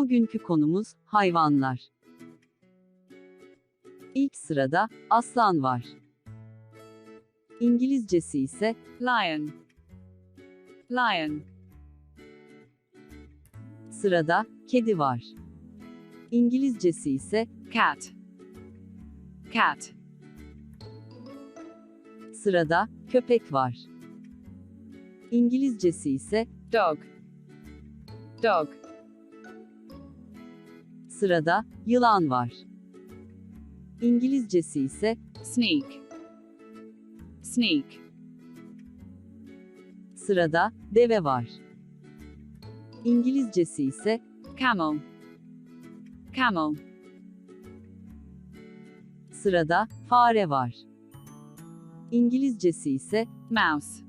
Bugünkü konumuz hayvanlar. İlk sırada aslan var. İngilizcesi ise lion, lion, sırada kedi var. İngilizcesi ise cat, cat, sırada köpek var. İngilizcesi ise dog, dog, sırada yılan var. İngilizcesi ise sneak, sneak, sırada deve var. İngilizcesi ise camel, camel, sırada fare var. İngilizcesi ise mouse,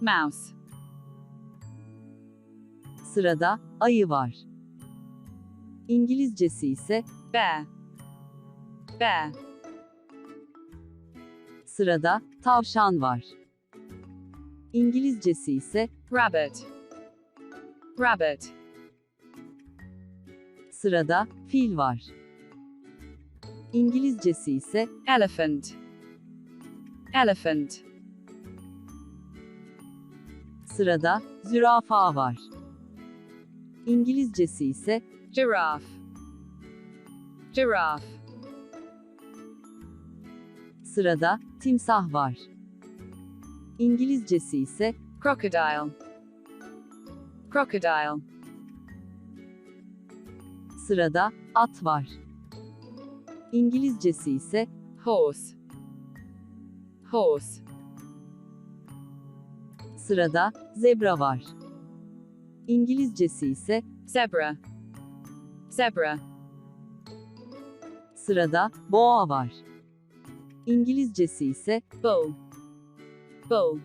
mouse, sırada ayı var. İngilizcesi ise bear, bear, sırada tavşan var. İngilizcesi ise rabbit, rabbit, sırada fil var. İngilizcesi ise elephant, elephant, sırada zürafa var. İngilizcesi ise giraffe, giraffe, sırada timsah var. İngilizcesi ise crocodile, crocodile, sırada at var. İngilizcesi ise horse, horse, sırada zebra var. İngilizcesi ise zebra, zebra, sırada boğa var. İngilizcesi ise bull, bull,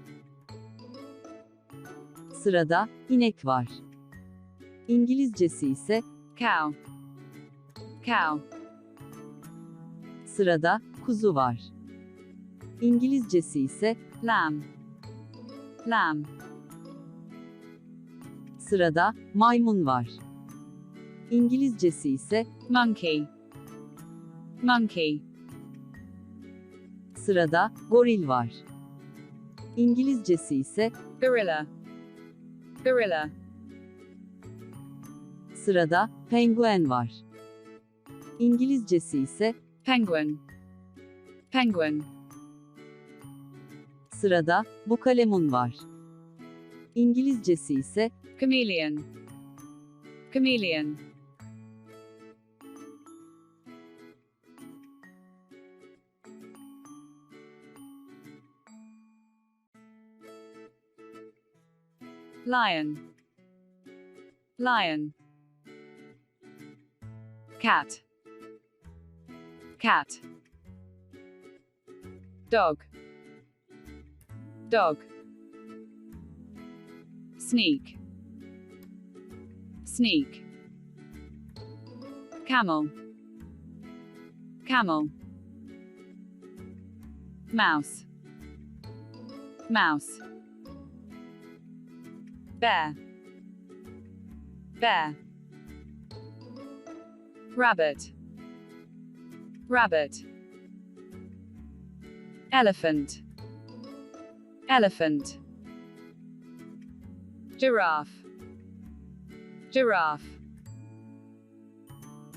sırada inek var. İngilizcesi ise cow, cow, sırada kuzu var. İngilizcesi ise lamb, lamb, sırada maymun var. İngilizcesi ise monkey, monkey, sırada goril var. İngilizcesi ise gorilla, gorilla, sırada penguen var. İngilizcesi ise penguin, penguin, sırada bukalemun var. İngilizcesi ise chameleon, chameleon, lion, lion, cat, cat, dog, dog, sneak, sneak, camel, camel, mouse, mouse, bear, bear, rabbit, rabbit, elephant, elephant, giraffe, giraffe,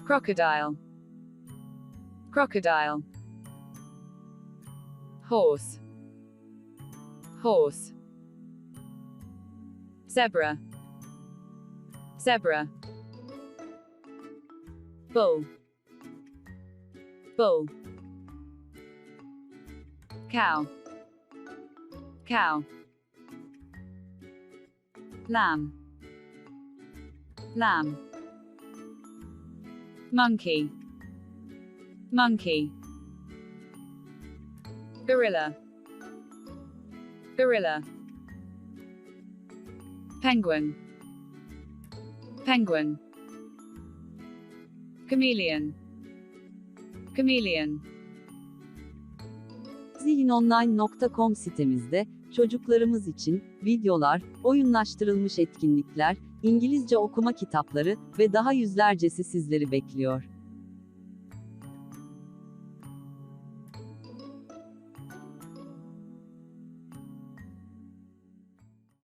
crocodile, crocodile, horse, horse, zebra, zebra, bull, bull, cow, cow, lamb, lamb, monkey, monkey, gorilla, gorilla, penguin, penguin, chameleon, chameleon, zihinonline.com sitemizde çocuklarımız için videolar, oyunlaştırılmış etkinlikler, İngilizce okuma kitapları ve daha yüzlercesi sizleri bekliyor.